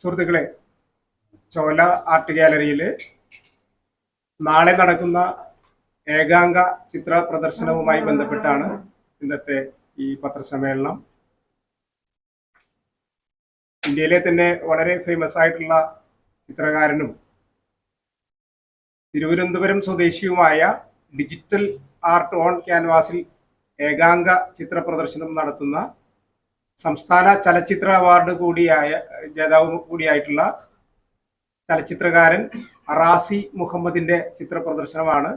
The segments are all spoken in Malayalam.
സുഹൃത്തുക്കളെ ചോല ആർട്ട് ഗാലറിയിൽ നാളെ നടക്കുന്ന ഏകാംഗ ചിത്ര പ്രദർശനവുമായി ബന്ധപ്പെട്ടാണ് ഇന്നത്തെ ഈ പത്രസമ്മേളനം. ഇന്ത്യയിലെ തന്നെ വളരെ ഫേമസ് ആയിട്ടുള്ള ചിത്രകാരനും തിരുവനന്തപുരം സ്വദേശിയുമായ ഡിജിറ്റൽ ആർട്ട് ഓൺ ക്യാൻവാസിൽ ഏകാംഗ ചിത്ര പ്രദർശനം നടത്തുന്ന സംസ്ഥാന ചലച്ചിത്ര അവാർഡ് കൂടിയായ ജേതാവ് കൂടിയായിട്ടുള്ള ചലച്ചിത്രകാരൻ അറാസി മുഹമ്മദിന്റെ ചിത്ര പ്രദർശനമാണ്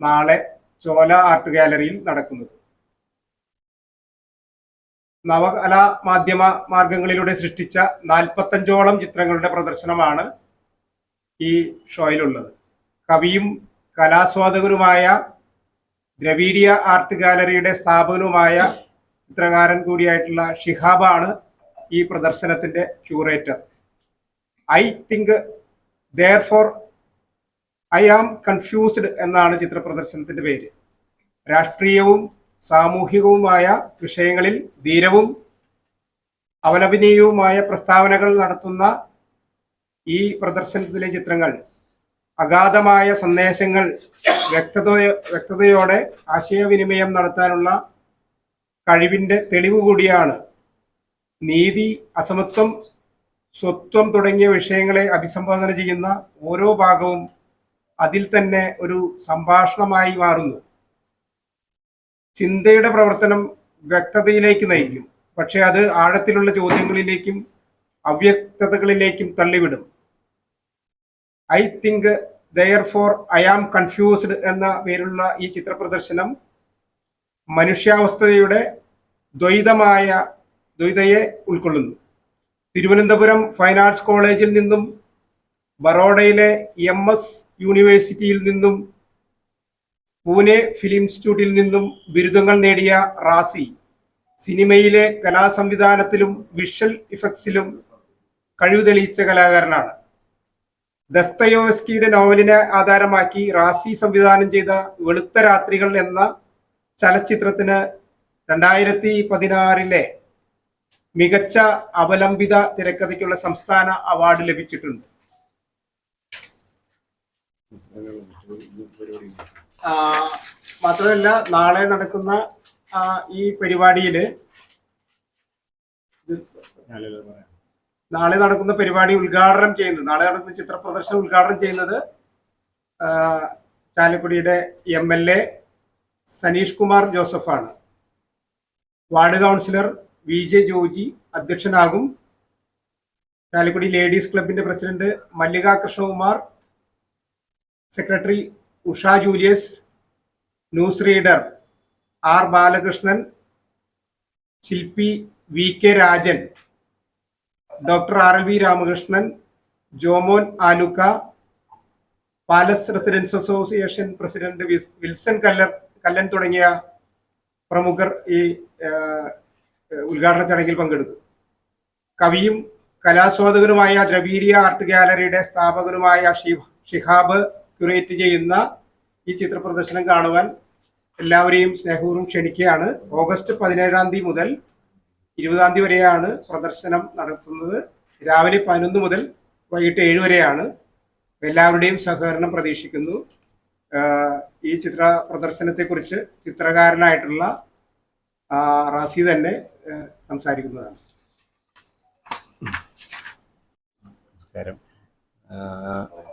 നാളെ ചോല ആർട്ട് ഗാലറിയിൽ നടക്കുന്നത്. നവകലാ മാധ്യമ മാർഗങ്ങളിലൂടെ സൃഷ്ടിച്ച നാൽപ്പത്തഞ്ചോളം ചിത്രങ്ങളുടെ പ്രദർശനമാണ് ഈ ഷോയിലുള്ളത്. കവിയും കലാസ്വാദകനുമായ ദ്രവീഡിയ ആർട്ട് ഗാലറിയുടെ സ്ഥാപകനുമായ ചിത്രകാരൻ കൂടിയായിട്ടുള്ള ഷിഹാബാണ് ഈ പ്രദർശനത്തിന്റെ curator I think therefore I am confused എന്നാണ് ചിത്ര പ്രദർശനത്തിന്റെ പേര്. രാഷ്ട്രീയവും സാമൂഹികവുമായ വിഷയങ്ങളിൽ ധീരവും അവലംബനീയവുമായ പ്രസ്താവനകൾ നടത്തുന്ന ഈ പ്രദർശനത്തിലെ ചിത്രങ്ങൾ അഗാധമായ സന്ദേശങ്ങൾ വ്യക്തതയോ വ്യക്തതയോടെ ആശയവിനിമയം നടത്താനുള്ള കഴിവിന്റെ തെളിവ് കൂടിയാണ്. നീതി അസമത്വം സ്വത്വം തുടങ്ങിയ വിഷയങ്ങളെ അഭിസംബോധന ചെയ്യുന്ന ഓരോ ഭാഗവും അതിൽ തന്നെ ഒരു സംഭാഷണമായി മാറുന്നു. ചിന്തയുടെ പ്രവർത്തനം വ്യക്തതയിലേക്ക് നയിക്കും. പക്ഷെ അത് ആഴത്തിലുള്ള ചോദ്യങ്ങളിലേക്കും അവ്യക്തതകളിലേക്കും തള്ളിവിടും. I think therefore I am confused എന്ന പേരുള്ള ഈ ചിത്ര പ്രദർശനം മനുഷ്യാവസ്ഥയുടെ ദ്വൈതമായ ദ്വൈതയെ ഉൾക്കൊള്ളുന്നു. തിരുവനന്തപുരം ഫൈൻ ആർട്സ് കോളേജിൽ നിന്നും ബറോഡയിലെ എം എസ് യൂണിവേഴ്സിറ്റിയിൽ നിന്നും പൂനെ ഫിലിം ഇൻസ്റ്റിറ്റ്യൂട്ടിൽ നിന്നും ബിരുദങ്ങൾ നേടിയ റാസി സിനിമയിലെ കലാസംവിധാനത്തിലും വിഷ്വൽ ഇഫക്ട്സിലും കഴിവ് തെളിയിച്ച കലാകാരനാണ്. ദസ്തയോവസ്കിയുടെ നോവലിനെ ആധാരമാക്കി റാസി സംവിധാനം ചെയ്ത വെളുത്ത രാത്രികൾ എന്ന ചലച്ചിത്രത്തിന് രണ്ടായിരത്തി പതിനാറിലെ മികച്ച അവലംബിത തിരക്കഥയ്ക്കുള്ള സംസ്ഥാന അവാർഡ് ലഭിച്ചിട്ടുണ്ട്. മാത്രമല്ല നാളെ നടക്കുന്ന ഈ പരിപാടിയിൽ നാളെ നടക്കുന്ന പരിപാടി ഉദ്ഘാടനം ചെയ്യുന്നത് നാളെ നടക്കുന്ന ചിത്ര പ്രദർശനം ഉദ്ഘാടനം ചെയ്യുന്നത് ചാലക്കുടിയുടെ M L A Saneesh Kumar ജോസഫാണ്. Ward councillor V J Joji അധ്യക്ഷനാകും. Chalakudy ladies ക്ലബിന്റെ president Mallika Krishnakumar. Secretary Usha Julius. News reader R Balakrishnan. ശില്പി V K Rajan. Doctor R L V Ramakrishnan. Jomon Aluka palace residents association president Wilson Kallar. Kallan തുടങ്ങിയ പ്രമുഖർ ഈ ഉദ്ഘാടന ചടങ്ങിൽ പങ്കെടുക്കും കവിയും കലാസ്വാദകനുമായ ദ്രവീഡിയ ആർട്ട് ഗാലറിയുടെ സ്ഥാപകനുമായ ഷിഹാബ് ക്യൂറേറ്റ് ചെയ്യുന്ന ഈ ചിത്ര പ്രദർശനം കാണുവാൻ എല്ലാവരെയും സ്നേഹപൂർവം ക്ഷണിക്കുകയാണ്. ഓഗസ്റ്റ് പതിനേഴാം തീയതി മുതൽ ഇരുപതാം തീയതി വരെയാണ് പ്രദർശനം നടത്തുന്നത്. രാവിലെ പതിനൊന്ന് മുതൽ വൈകിട്ട് ഏഴ് വരെയാണ്. എല്ലാവരുടെയും സഹകരണം പ്രതീക്ഷിക്കുന്നു. ഈ ചിത്ര പ്രദർശനത്തെക്കുറിച്ച് ചിത്രകാരനായിട്ടുള്ള റാസി തന്നെ സംസാരിക്കുന്നതാണ്.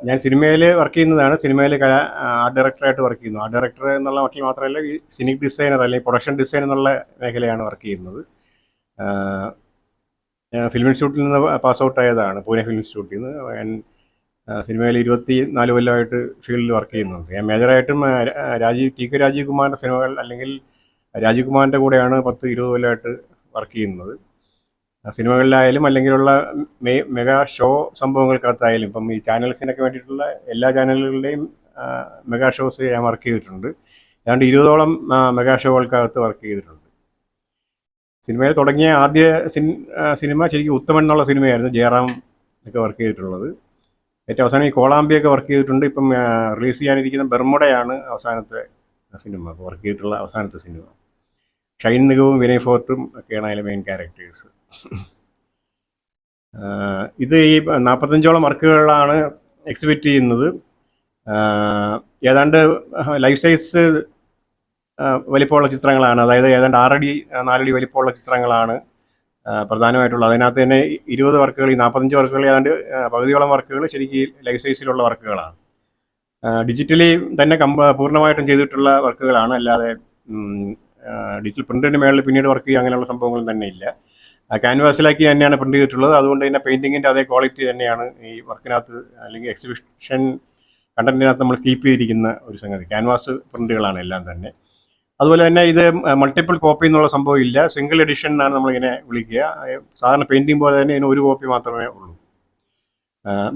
ഞാൻ സിനിമയിൽ വർക്ക് ചെയ്യുന്നതാണ്. സിനിമയിൽ ആർട്ട് ഡയറക്ടറായിട്ട് വർക്ക് ചെയ്യുന്നു. ആർട്ട് ഡയറക്ടർ എന്നുള്ള മട്ടിൽ മാത്രമല്ല ഈ സിനിക് ഡിസൈനർ അല്ലെങ്കിൽ പ്രൊഡക്ഷൻ ഡിസൈൻ എന്നുള്ള മേഖലയാണ് വർക്ക് ചെയ്യുന്നത്. ഫിലിം ഇൻസ്റ്റിറ്റ്യൂട്ടിൽ നിന്ന് പാസ് ഔട്ട് ആയതാണ്. പൂനെ ഫിലിം ഇൻസ്റ്റിറ്റ്യൂട്ടിൽ നിന്ന്. സിനിമയിൽ ഇരുപത്തി നാല് കൊല്ലമായിട്ട് ഫീൽഡിൽ വർക്ക് ചെയ്യുന്നുണ്ട്. ഞാൻ മേജറായിട്ടും രാജീവ് ടി കെ രാജീവ് കുമാറിന്റെ സിനിമകൾ അല്ലെങ്കിൽ രാജീവ് കുമാറിന്റെ കൂടെയാണ് പത്ത് ഇരുപത് കൊല്ലമായിട്ട് വർക്ക് ചെയ്യുന്നത്. സിനിമകളിലായാലും അല്ലെങ്കിലുള്ള മേ മെഗാ ഷോ സംഭവങ്ങൾക്കകത്തായാലും ഇപ്പം ഈ ചാനൽസിനൊക്കെ വേണ്ടിയിട്ടുള്ള എല്ലാ ചാനലുകളുടെയും മെഗാ ഷോസ് ഞാൻ വർക്ക് ചെയ്തിട്ടുണ്ട്. ഏതാണ്ട് ഇരുപതോളം മെഗാ ഷോകൾക്കകത്ത് വർക്ക് ചെയ്തിട്ടുണ്ട്. സിനിമയിൽ തുടങ്ങിയ ആദ്യ സിനിമ ശരിക്കും ഉത്തമൻ എന്നുള്ള സിനിമയായിരുന്നു ജയറാം ഒക്കെ വർക്ക് ചെയ്തിട്ടുള്ളത്. ഏറ്റവും അവസാനം ഈ കോളാമ്പിയൊക്കെ വർക്ക് ചെയ്തിട്ടുണ്ട്. ഇപ്പം റിലീസ് ചെയ്യാനിരിക്കുന്ന ബെർമുടയാണ് അവസാനത്തെ സിനിമ വർക്ക് ചെയ്തിട്ടുള്ള അവസാനത്തെ സിനിമ. ഷൈൻ നിഗവും വിനയ് ഫോർട്ടും ഒക്കെയാണ് അതിലെ മെയിൻ ക്യാരക്ടേഴ്സ് ഇത് ഈ നാൽപ്പത്തഞ്ചോളം വർക്കുകളാണ് എക്സിബിറ്റ് ചെയ്യുന്നത്. ഏതാണ്ട് ലൈഫ് സൈസ് വലിപ്പമുള്ള ചിത്രങ്ങളാണ്. അതായത് ഏതാണ്ട് ആറടി നാലടി വലിപ്പമുള്ള ചിത്രങ്ങളാണ് ആഹ് പ്രധാനമായിട്ടുള്ളത് അതിനകത്ത് തന്നെ ഇരുപത് വർക്കുകൾ ഈ നാൽപ്പത്തഞ്ച് വർക്കുകൾ ഏതാണ്ട് പകുതിയോളം വർക്കുകൾ ശരിക്കും ലൈഫ് സൈസിലുള്ള വർക്കുകളാണ്. ഡിജിറ്റലി തന്നെ കമ്പ പൂർണമായിട്ടും ചെയ്തിട്ടുള്ള വർക്കുകളാണ്. അല്ലാതെ ഡിജിറ്റൽ പ്രിന്റിന് മേളിൽ പിന്നീട് വർക്ക് ചെയ്യുക അങ്ങനെയുള്ള സംഭവങ്ങളും തന്നെ ഇല്ല. ക്യാൻവാസിലാക്കി തന്നെയാണ് പ്രിന്റ് ചെയ്തിട്ടുള്ളത്. അതുകൊണ്ട് തന്നെ പെയിന്റിങ്ങിന്റെ അതേ ക്വാളിറ്റി തന്നെയാണ് ഈ വർക്കിനകത്ത് അല്ലെങ്കിൽ എക്സിബിഷൻ കണ്ടന്റിനകത്ത് നമ്മൾ കീപ്പ് ചെയ്തിരിക്കുന്ന ഒരു സംഗതി. ക്യാൻവാസ് പ്രിന്റുകളാണ് എല്ലാം തന്നെ. അതുപോലെ തന്നെ ഇത് മൾട്ടിപ്പിൾ കോപ്പി എന്നുള്ള സംഭവം ഇല്ല. സിംഗിൾ എഡിഷൻ എന്നാണ് നമ്മളിങ്ങനെ വിളിക്കുക. സാധാരണ പെയിന്റിങ് പോലെ തന്നെ ഇതിന് ഒരു കോപ്പി മാത്രമേ ഉള്ളൂ.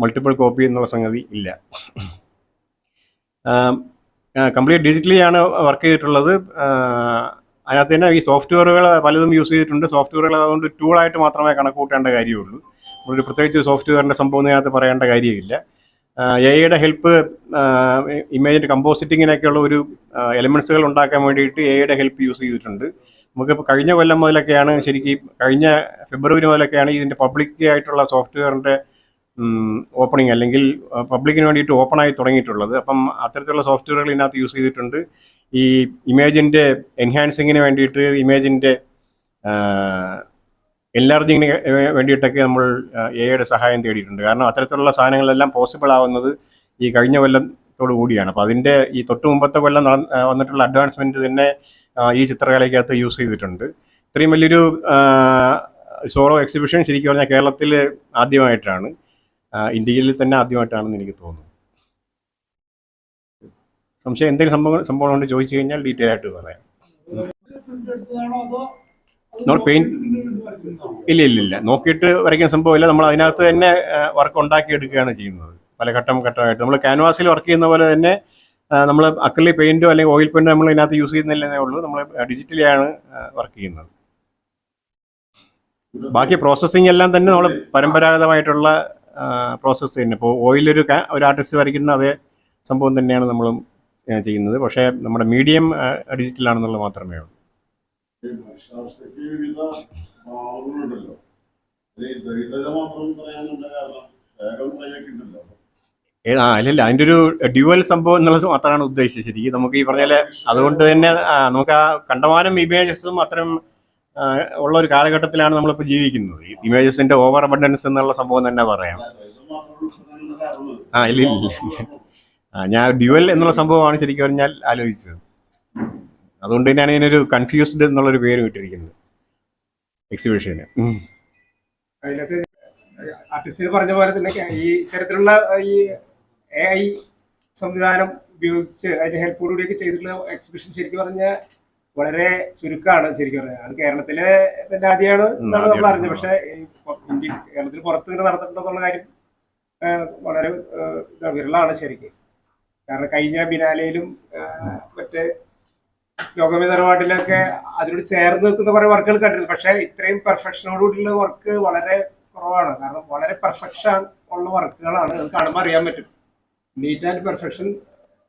മൾട്ടിപ്പിൾ കോപ്പി എന്നുള്ള സംഗതി ഇല്ല. കംപ്ലീറ്റ് ഡിജിറ്റലിയാണ് വർക്ക് ചെയ്തിട്ടുള്ളത്. അതിനകത്ത് തന്നെ ഈ സോഫ്റ്റ്വെയറുകൾ പലതും യൂസ് ചെയ്തിട്ടുണ്ട്. സോഫ്റ്റ്വെയറുകൾ അതുകൊണ്ട് ടൂളായിട്ട് മാത്രമേ കണക്ക് കൂട്ടേണ്ട കാര്യമുള്ളൂ. ഒരു പ്രത്യേകിച്ച് സോഫ്റ്റ്വെയറിന്റെ സംഭവം അതിനകത്ത് പറയേണ്ട കാര്യമില്ല. എ ഐയുടെ ഹെൽപ്പ് ഇമേജിന്റെ കമ്പോസിറ്റിങ്ങിനൊക്കെയുള്ള ഒരു എലമെൻസുകൾ ഉണ്ടാക്കാൻ വേണ്ടിയിട്ട് എ ഐയുടെ ഹെൽപ്പ് യൂസ് ചെയ്തിട്ടുണ്ട്. നമുക്കിപ്പോൾ കഴിഞ്ഞ കൊല്ലം മുതലൊക്കെയാണ് ശരിക്കും കഴിഞ്ഞ ഫെബ്രുവരി മുതലൊക്കെയാണ് ഇതിന്റെ പബ്ലിക് ആയിട്ടുള്ള സോഫ്റ്റ്വെയറിന്റെ ഓപ്പണിംഗ് അല്ലെങ്കിൽ പബ്ലിക്കിന് വേണ്ടിയിട്ട് ഓപ്പൺ ആയി തുടങ്ങിയിട്ടുള്ളത്. അപ്പം അത്തരത്തിലുള്ള സോഫ്റ്റ്വെയറുകൾ ഇതിനകത്ത് യൂസ് ചെയ്തിട്ടുണ്ട്. ഈ ഇമേജിന്റെ എൻഹാൻസിങ്ങിന് വേണ്ടിയിട്ട് ഇമേജിന്റെ എൻലാർജിങ്ങിന് വേണ്ടിയിട്ടൊക്കെ നമ്മൾ എയുടെ സഹായം തേടിയിട്ടുണ്ട്. കാരണം അത്തരത്തിലുള്ള സാധനങ്ങളെല്ലാം പോസിബിൾ ആവുന്നത് ഈ കഴിഞ്ഞ കൊല്ലത്തോടു കൂടിയാണ്. അപ്പോൾ അതിന്റെ ഈ തൊട്ടു മുമ്പത്തെ കൊല്ലം നട വന്നിട്ടുള്ള അഡ്വാൻസ്മെന്റ് തന്നെ ഈ ചിത്രകലയ്ക്കകത്ത് യൂസ് ചെയ്തിട്ടുണ്ട്. ഇത്രയും വലിയൊരു സോളോ എക്സിബിഷൻ ശരിക്കും പറഞ്ഞാൽ കേരളത്തിൽ ആദ്യമായിട്ടാണ്. ഇന്ത്യയിൽ തന്നെ ആദ്യമായിട്ടാണെന്ന് എനിക്ക് തോന്നുന്നു. സംശയം എന്തെങ്കിലും സംഭവം സംഭവം കൊണ്ട് ചോദിച്ചു കഴിഞ്ഞാൽ ഡീറ്റെയിൽ ആയിട്ട് പറയാം. നമ്മൾ പെയിന്റ് ഇല്ല ഇല്ല ഇല്ല. നോക്കിയിട്ട് വരയ്ക്കുന്ന സംഭവമില്ല. നമ്മൾ അതിനകത്ത് തന്നെ വർക്ക് ഉണ്ടാക്കി എടുക്കുകയാണ് ചെയ്യുന്നത്. പല ഘട്ടം ഘട്ടമായിട്ട്. നമ്മൾ ക്യാൻവാസിൽ വർക്ക് ചെയ്യുന്ന പോലെ തന്നെ നമ്മൾ അക്കലി പെയിന്റോ അല്ലെങ്കിൽ ഓയിൽ പെയിന്റോ നമ്മൾ ഇതിനകത്ത് യൂസ് ചെയ്യുന്നില്ലെന്നേ ഉള്ളൂ. നമ്മൾ ഡിജിറ്റലിയാണ് വർക്ക് ചെയ്യുന്നത്. ബാക്കി പ്രോസസ്സിംഗ് എല്ലാം തന്നെ നമ്മൾ പരമ്പരാഗതമായിട്ടുള്ള പ്രോസസ്സ് തന്നെ. ഇപ്പോൾ ഓയിലൊരു ഒരു ആർട്ടിസ്റ്റ് വരയ്ക്കുന്ന അതേ സംഭവം തന്നെയാണ് നമ്മളും ചെയ്യുന്നത്. പക്ഷേ നമ്മുടെ മീഡിയം ഡിജിറ്റലാണെന്നുള്ളത് മാത്രമേ ഉള്ളൂ. ഈ വിവിധ ഭാവങ്ങളുണ്ടല്ലോ. ഈ മാത്രം പറയാനുള്ള കാരണം വേഗം പ്രയൊക്കെ ഉണ്ടല്ലോ ആ അല്ലല്ല അതിന്റെ ഒരു ഡ്യുവൽ സംഭവം എന്നുള്ളത് മാത്രമാണ് ഉദ്ദേശിച്ചത്. ശരിക്കും നമുക്ക് ഈ പറഞ്ഞാൽ അതുകൊണ്ട് തന്നെ നമുക്ക് ആ കണ്ടമാനം ഇമേജസും അത്തരം ഉള്ള ഒരു കാലഘട്ടത്തിലാണ് നമ്മളിപ്പോൾ ജീവിക്കുന്നത്. ഇമേജസിന്റെ ഓവർ അബണ്ടൻസ് എന്നുള്ള സംഭവം തന്നെ പറയാം. ആ ഇല്ല ഇല്ല ഇല്ല. ആ, ഞാൻ ഡ്യുവൽ എന്നുള്ള സംഭവമാണ് ശരിക്കും പറഞ്ഞാൽ ആലോചിച്ചത്. അതുകൊണ്ട് തന്നെയാണ് ഇതിനൊരു കൺഫ്യൂസ്ഡ് എന്നുള്ളൊരു പേര് വിട്ടിരിക്കുന്നത്. എക്സിബിഷന് ആർട്ടിസ്റ്റിന് പറഞ്ഞ പോലെ തന്നെ ഈ ഇത്തരത്തിലുള്ള ഈ എ ഐ സംവിധാനം ഉപയോഗിച്ച് അതിന്റെ ഹെൽപ്പോടുകൂടിയൊക്കെ ചെയ്തിട്ടുള്ള എക്സിബിഷൻ ശരിക്കും പറഞ്ഞാൽ വളരെ ചുരുക്കമാണ് ശരിക്കും പറഞ്ഞാൽ അത് കേരളത്തിലെ തന്നെ ആദ്യമാണ് എന്നാണ് നമ്മൾ. അറിഞ്ഞത്. പക്ഷേ ഇന്ത്യ കേരളത്തിൽ പുറത്ത് ഇങ്ങനെ നടന്നിട്ടുണ്ടെന്നുള്ള കാര്യം വളരെ വിരളാണ് ശരിക്കും. കാരണം കഴിഞ്ഞ ബിനാലയിലും മറ്റേ ലോകമേ നിലപാടിലൊക്കെ അതിനോട് ചേർന്ന് നിൽക്കുന്ന കുറെ വർക്കുകൾ കണ്ടിട്ടുണ്ട് പക്ഷെ ഇത്രയും പെർഫെക്ഷനോടുകൂടിയുള്ള വർക്ക് വളരെ കുറവാണ്. കാരണം വളരെ പെർഫെക്ഷൻ ഉള്ള വർക്കുകളാണ് അത് കാണുമ്പോൾ അറിയാൻ പറ്റും. നീറ്റ് ആൻഡ് പെർഫെക്ഷൻ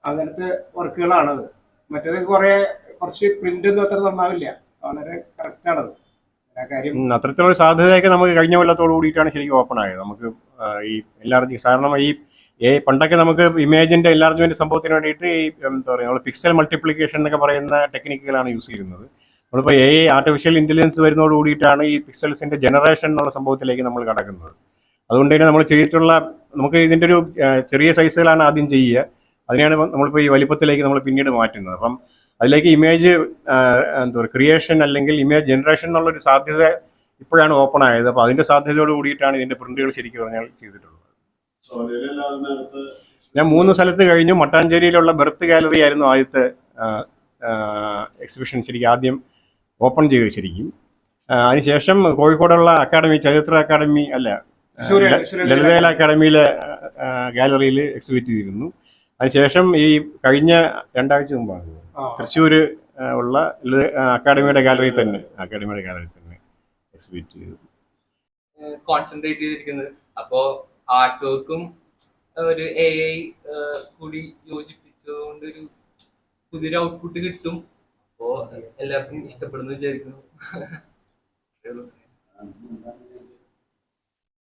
അങ്ങനത്തെ വർക്കുകളാണത് മറ്റേത് കുറെ കുറച്ച് പ്രിന്റ് ഒന്നും അത്ര നന്നാവില്ല. വളരെ കറക്റ്റ് ആണത്. അത്തരത്തിലുള്ള സാധ്യതയൊക്കെ നമുക്ക് കഴിഞ്ഞ കൊല്ലത്തോട് കൂടിയിട്ടാണ് ശരിക്കും ഓപ്പൺ ആയത്. നമുക്ക് ഈ എല്ലാവർക്കും കാരണം ഈ ഏ പണ്ടൊക്കെ നമുക്ക് ഇമേജിന്റെ എൻലാർജ്മെന്റ് സംഭവത്തിന് വേണ്ടിയിട്ട് ഈ എന്താ പറയുക നമ്മൾ പിക്സൽ മൾട്ടിപ്ലിക്കേഷൻ എന്നൊക്കെ പറയുന്ന ടെക്നിക്കുകളാണ് യൂസ് ചെയ്യുന്നത്. നമ്മളിപ്പോൾ എ ആർട്ടിഫിഷ്യൽ ഇന്റലിജൻസ് വരുന്നതോട് കൂടിയിട്ടാണ് ഈ പിക്സൽസിന്റെ ജനറേഷൻ എന്നുള്ള സംഭവത്തിലേക്ക് നമ്മൾ കടക്കുന്നത്. അതുകൊണ്ട് തന്നെ നമ്മൾ ചെയ്തിട്ടുള്ള നമുക്ക് ഇതിന്റെ ഒരു ചെറിയ സൈസുകളാണ് ആദ്യം ചെയ്യുക. അതിനെയാണ് നമ്മളിപ്പോൾ ഈ വലിപ്പത്തിലേക്ക് നമ്മൾ പിന്നീട് മാറ്റുന്നത്. അപ്പം അതിലേക്ക് ഇമേജ് എന്താ പറയുക ക്രിയേഷൻ അല്ലെങ്കിൽ ഇമേജ് ജനറേഷൻ എന്നുള്ളൊരു സാധ്യത ഇപ്പോഴാണ് ഓപ്പൺ ആയത്. അപ്പോൾ അതിന്റെ സാധ്യതയോട് കൂടിയിട്ടാണ് ഇതിന്റെ പ്രിന്റുകൾ ശരിക്കും പറഞ്ഞാൽ ചെയ്തിട്ടുള്ളത്. ഞാൻ മൂന്ന് സ്ഥലത്ത് കഴിഞ്ഞു. മട്ടാഞ്ചേരിയിലുള്ള ബെർത്ത് ഗാലറി ആയിരുന്നു ആദ്യത്തെ എക്സിബിഷൻ ശരിക്കും ആദ്യം ഓപ്പൺ ചെയ്ത് ശരിക്കും അതിനുശേഷം കോഴിക്കോടുള്ള അക്കാഡമി ചരിത്ര അക്കാഡമി അല്ല ലളിതകല അക്കാഡമിയിലെ ഗാലറിയിൽ എക്സിബിറ്റ് ചെയ്തിരുന്നു. അതിനുശേഷം ഈ കഴിഞ്ഞ രണ്ടാഴ്ച മുമ്പാണ്. തൃശ്ശൂർ ഉള്ള ലളിത- അക്കാഡമിയുടെ ഗാലറിയിൽ തന്നെ അക്കാഡമിയുടെ ഗാലറിയിൽ തന്നെ എക്സിബിറ്റ് ചെയ്തു. കോൺസെൻട്രേറ്റ് ചെയ്തിരിക്കുന്നത്. അപ്പോ ആർട്ട് വർക്കും ഒരു എ ഐ കൂടി യോജിപ്പിച്ചതുകൊണ്ട് ഒരു പുതിയൊരു ഔട്ട്പുട്ട് കിട്ടും അപ്പോ എല്ലാവർക്കും ഇഷ്ടപ്പെടുന്നു വിചാരിക്കുന്നു.